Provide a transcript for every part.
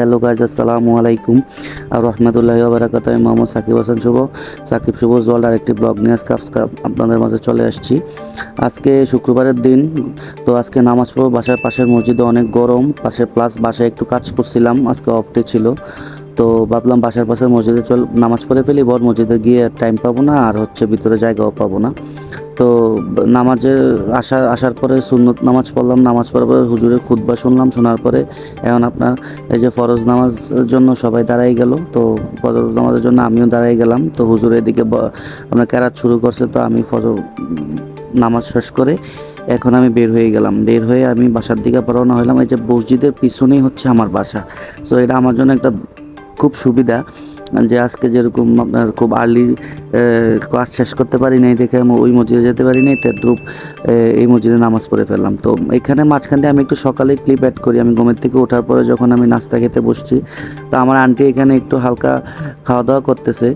Hello guys আসসালামু আলাইকুম। আর রহমতুল্লাহ বারাকাত আমি মোহাম্মদ সাকিব হাসান শুভ। সাকিব শুভ ওয়ার্ল্ড আরেকটি ব্লগ নিয়ে আজকে আপনাদের মাঝে চলে আসছি। আজকে শুক্রবারের দিন, তো আজকে নামাজ পড়ব। বাসার পাশের মসজিদে অনেক গরম। পাশে প্লাস বাসায় একটু কাজ করছিলাম, আজকে অফ ডে ছিল। তো ভাবলাম বাসার পাশের মসজিদে চল নামাজ পড়ে ফেলি। বর মসজিদে গিয়ে টাইম পাবো না, আর হচ্ছে ভিতরে জায়গাও পাবো না। তো নামাজে আসার আসার পরে সুন্নত নামাজ পড়লাম, নামাজ পড়ার পরে হুজুরের খুতবা শুনলাম, শোনার পরে এখন আপনার এই যে ফরজ নামাজের জন্য সবাই দাঁড়াই গেল, তো ফরজ নামাজের জন্য আমিও দাঁড়াই গেলাম, তো হুজুর এদিকে আপনার ক্যারাত শুরু করছে, তো আমি ফজর নামাজ শেষ করে এখন আমি বের হয়ে গেলাম, বের হয়ে আমি বাসার দিকে রওনা হলাম এই যে মসজিদের পিছনেই হচ্ছে আমার বাসা সো এটা আমার জন্য একটা খুব সুবিধা যে আজকে যেরকম আপনার খুব আর্লি ক্লাস শেষ করতে পারি নাই দেখে আমি ওই মসজিদে যেতে পারি নাই তেদ্রুপ এই মসজিদে নামাজ পড়ে ফেললাম। তো এখানে মাঝখান দিয়ে আমি একটু সকালে ক্লিপ অ্যাড করি, আমি ঘুমের থেকে ওঠার পরে যখন আমি নাস্তা খেতে বসছি, তো আমার আন্টি এখানে একটু হালকা খাওয়া দাওয়া করতেছে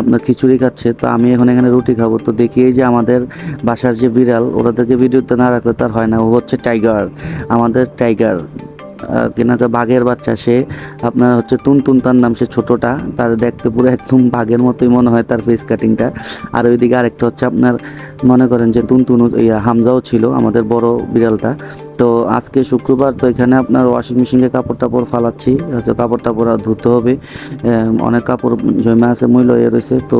আপনার খিচুড়ি খাচ্ছে, তো আমি এখন এখানে রুটি খাব। তো দেখি যে আমাদের বাসার যে বিড়াল ওরা ওরাদেরকে ভিডিওতে না রাখলে তার হয় না, ও হচ্ছে টাইগার আমাদের টাইগার কিনাকে বাঘের বাচ্চা, সে আপনার হচ্ছে তুনতুন তার নাম, সে ছোটোটা, তার দেখতে পুরো একদম বাঘের মতোই মনে হয় তার ফেস কাটিংটা আর ওইদিকে আরেকটা হচ্ছে আপনার, মনে করেন যে ইয়া হামজাও ছিল আমাদের বড় বিড়ালটা। তো আজকে শুক্রবার তো এখানে আপনার ওয়াশিং মেশিনে কাপড় টাপড় ফালাচ্ছি, হচ্ছে কাপড় টাপড় ধুতে হবে। অনেক কাপড় জমে আছে মহিলা রয়েছে, তো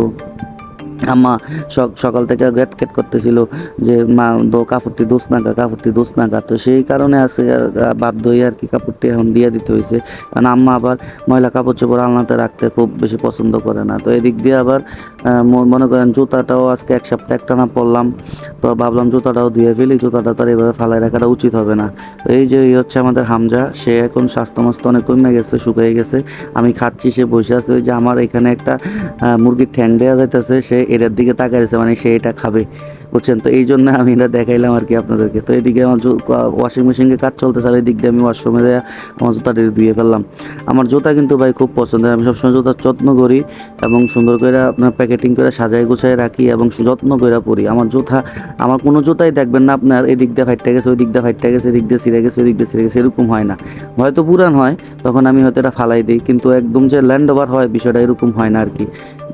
আম্মা সক- সকাল থেকে গেট গেট করতেছিল যে, মা, দো কাপড়টি দোষ নাগা কাপড়টি দোষ নাগা তো সেই কারণে আছে বাধ্য হয়ে আর কি কাপড়টি এখন দিয়ে দিতে হয়েছে। কারণ আম্মা আবার ময়লা কাপড় চোপড় আলনাতে রাখতে খুব বেশি পছন্দ করে না। তো এদিক দিয়ে আবার মনে করেন জুতাটাও আজকে এক সপ্তাহ একটা না পরলাম। তো ভাবলাম জুতাটাও ধুয়ে ফেলি, জুতাটা তো আর এভাবে ফালাই রাখাটা উচিত হবে না। তো এই যে, এই হচ্ছে আমাদের হামজা। সে এখন স্বাস্থ্য মাস্ত অনেক কমে গেছে শুকিয়ে গেছে। আমি খাচ্ছি, সে বসে আছে। যে আমার এখানে একটা মুরগির ঠ্যাং দেওয়া যাইতেছে, সে এটার দিকে তাকাইছে মানে সে এটা খাবে, বুঝছেন? তো এই জন্য আমি এটা দেখাইলাম আর কি আপনাদেরকে। তো এদিকে আমার ওয়াশিং মেশিনকে কাজ চলতেছে, আর এই দিক দিয়ে আমি ওয়াশরুমে আমার জুতাটি ধুয়ে ফেললাম। আমার জুতা কিন্তু ভাই খুব পছন্দের। আমি সবসময় জুতার যত্ন করি এবং সুন্দর করে আপনার প্যাকেটিং করে সাজাই গুছাই রাখি এবং যত্ন করে পরি। আমার জুতা, আমার কোনো জুতাই দেখবেন না আপনার এই দিক দিয়ে ফাইটটা গেছে ওই দিক দিয়ে ফাইটটা গেছে, এদিক দিয়ে ছিঁড়ে গেছে ওই দিক দিয়ে সিরে গেছে, এরকম হয় না। হয়তো পুরান হয়, তখন আমি হয়তো এটা ফালাই দিই, কিন্তু একদম যে ল্যান্ড ওভার হয় বিষয়টা এরকম হয় না আর কি।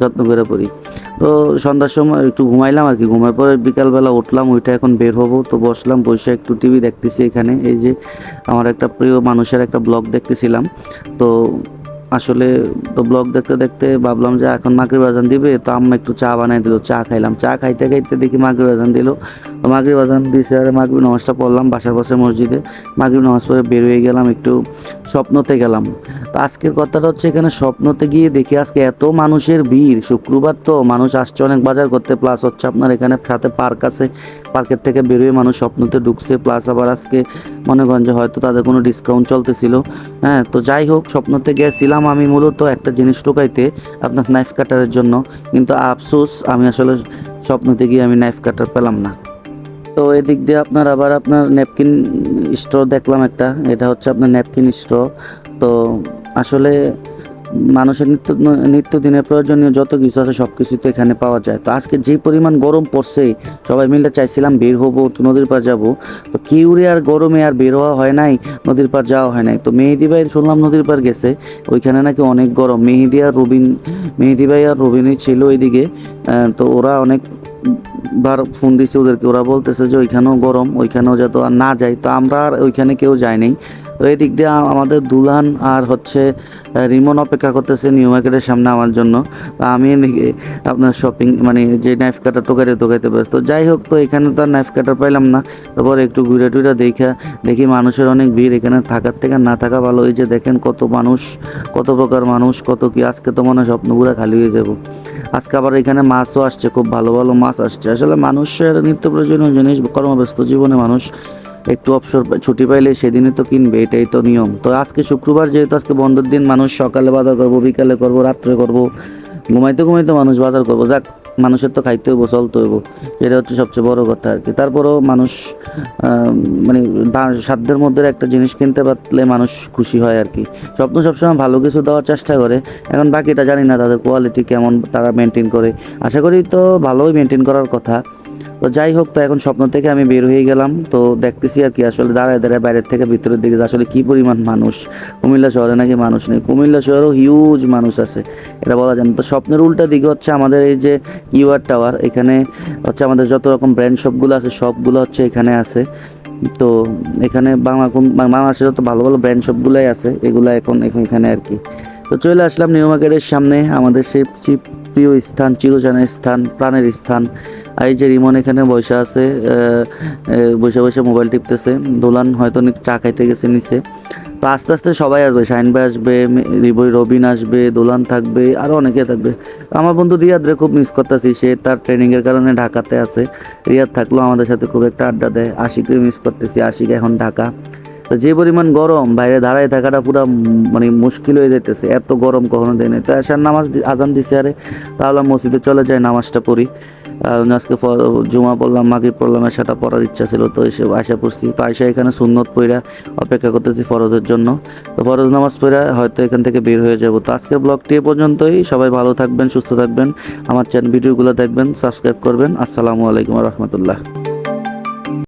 যত্ন করে পড়ি তো সন্ধ্যার সময় একটু ঘুমাইলাম আর কি। ঘুমার পরে বিকালবেলা উঠলাম ওইটা এখন বের হব। তো বসলাম, বসে একটু টিভি দেখতেছি এখানে। এই যে আমার একটা প্রিয় মানুষের একটা ব্লগ দেখতেছিলাম। তো আসলে তো ব্লগ দেখতে দেখতে ভাবলাম যে এখন মাগরিব আজান দিবে, তো আম্মা একটু চা বানাই দিল, চা খাইলাম। চা খাইতে খাইতে দেখি মাগরিব আজান দিল। তো মাগরিব আজান দিয়েছে আর মাগরিব নামাজটা পড়লাম বাসার পাশে মসজিদে। মাগরিব নামাজ পড়ে বের হয়ে গেলাম, একটু স্বপ্নতে গেলাম। তো আজকের কথাটা হচ্ছে এখানে স্বপ্নতে গিয়ে দেখি আজকে এত মানুষের ভিড়। শুক্রবার তো মানুষ আসছে অনেক বাজার করতে প্লাস হচ্ছে আপনার এখানে সাথে পার্ক আছে। পার্কের থেকে বেরোয় মানুষ স্বপ্নতে ঢুকছে প্লাস আবার আজকে মনে যে হয়তো তাদের কোনো ডিসকাউন্ট চলতেছিল। হ্যাঁ তো যাই হোক, স্বপ্নতে গিয়েছিলাম আমি মূলত একটা জিনিস টোকাইতে আপনার নাইফ কাটারের জন্য। কিন্তু আফসোস, আমি আসলে স্বপ্নতে গিয়ে আমি নাইফ কাটার পেলাম না। তো এদিক দিয়ে আপনার আবার আপনার ন্যাপকিন স্ট্র দেখলাম একটা, এটা হচ্ছে আপনার ন্যাপকিন স্ট্র তো আসলে মানুষের নিত্য, নিত্যদিনের প্রয়োজনীয় যত কিছু আছে সব কিছু তো এখানে পাওয়া যায়। তো আজকে যে পরিমাণ গরম পড়ছে, সবাই মিলে চাইছিলাম বের হব, তো নদীর পার যাব। তো কিউরে আর গরমে আর বের হওয়া হয় নাই, নদীর পার যাওয়া হয় নাই। তো মেহেদি ভাই শুনলাম নদীর পার গেছে, ওইখানে নাকি অনেক গরম। মেহেদি আর রবিন, মেহেদি ভাই আর রবিনই ছিল ওইদিকে। তো ওরা অনেক বার ফোন দিছে ওদেরকে। ওরা বলতেছে যে, ওইখানেও গরম, ওইখানেও যাতে আর না যাই তো আমরা আর ওইখানে কেউ যাই নাই। তো এই দিক দিয়ে আমাদের দুলহান আর হচ্ছে রিমন অপেক্ষা করতেছে নিউ মার্কেটের সামনে আমার জন্য। আমি আপনার শপিং মানে যে নাইফ কাটার টোকাইতে টোকাইতে ব্যস্ত। যাই হোক, তো এখানে তো আর নাইফ কাটার পাইলাম না। তারপর একটু ঘুরে টুরে দেখা, দেখি মানুষের অনেক ভিড় এখানে থাকার থেকে না থাকা ভালো। এই যে দেখেন কত মানুষ, কত প্রকার মানুষ, কত কি আজকে তো মনে হয় স্বপ্নগুলো খালি হয়ে যাব। আজকে আবার এখানে মাছও আসছে, খুব ভালো ভালো মাছ আসছে। আসলে মানুষের নিত্য প্রয়োজনীয় জিনিস, কর্মব্যস্ত জীবনে মানুষ একটু অবসর ছুটি পাইলে সেদিনে তো কিনবে, এটাই তো নিয়ম। তো আজকে শুক্রবার, যেহেতু আজকে বন্ধের দিন, মানুষ সকালে বাজার করব, বিকালে করব, রাত্রে করব, ঘুমাইতে ঘুমাইতে মানুষ বাজার করব। যাক, মানুষের তো খাইতে হইব, চলতে হইব এটা হচ্ছে সবচেয়ে বড় কথা আর কি। তারপরেও মানুষ মানে সাধ্যের মধ্যে একটা জিনিস কিনতে পারলে মানুষ খুশি হয় আর কি। স্বপ্ন সবসময় ভালো কিছু দেওয়ার চেষ্টা করে, এখন বাকিটা জানি না তাদের কোয়ালিটি কেমন, তারা মেনটেন করে। আশা করি তো ভালোই মেনটেন করার কথা। তো যাই হোক, তো এখন স্বপ্ন থেকে আমি বের হয়ে গেলাম। তো দেখতেছি আর কি, আসলে দাঁড়ায় দাঁড়ায় বাইরের থেকে ভিতরের দিকে আসলে কি পরিমাণ মানুষ। কুমিল্লা শহরে নাকি মানুষ নেই। কুমিল্লা শহরেও হিউজ মানুষ আছে। এটা বলা যায় না। তো স্বপ্নের উল্টা দিকে হচ্ছে আমাদের এই যে ইউআর টাওয়ার এখানে হচ্ছে আমাদের যত রকম ব্র্যান্ড শপগুলো আছে, সবগুলো হচ্ছে এখানে আছে। তো এখানে বাংলা কোম- বা- বাংলাদেশের যত ভালো ভালো ব্র্যান্ড শপগুলোই আছে, এগুলো এখন এখন এখানে আর কি। তো চলে আসলাম নিউ মার্কেটের সামনে। আমাদের সেই প্রিয় স্থান চিরচানের স্থান, প্রাণের স্থান। এই যে রিমন এখানে বসে আছে বসে বসে মোবাইল টিপতেছে। দোলান হয়তো নি- চা খাইতে গেছে নিচে। তো আস্তে আস্তে সবাই আসবে, শাহিন ভাই আসবে রবিন আসবে, দোলান থাকবে আরও অনেকে থাকবে। আমার বন্ধু রিয়াদরে খুব মিস করতেছি, সে তার ট্রেনিংয়ের কারণে ঢাকাতে আছে। রিয়াদ থাকলেও আমাদের সাথে খুব একটা আড্ডা দেয় আশিকে মিস করতেছি, আশিক এখন ঢাকা। তো যে পরিমাণ গরম, বাইরে দাঁড়ায় থাকাটা পুরো মানে মুশকিল হয়ে যেতেছে এত গরম কখনো দেয় নাই। তো আসার নামাজ আজান দিছে আরে, তাহলে মসজিদে চলে যায় নামাজটা পড়ি। আজকে জুমা পড়লাম মাগির পড়লাম সেটা পড়ার ইচ্ছা ছিল, তো এসে আশা পড়ছি। তো আয়সা এখানে সুন্নত পইরা অপেক্ষা করতেছি ফরজের জন্য। তো ফরজ নামাজ পইরা হয়তো এখান থেকে বের হয়ে যাব। তো আজকের ব্লগটি এ পর্যন্তই। সবাই ভালো থাকবেন, সুস্থ থাকবেন। আমার চ্যানেল ভিডিওগুলো দেখবেন সাবস্ক্রাইব করবেন। আসসালামু আলাইকুম রহমতুল্লাহ।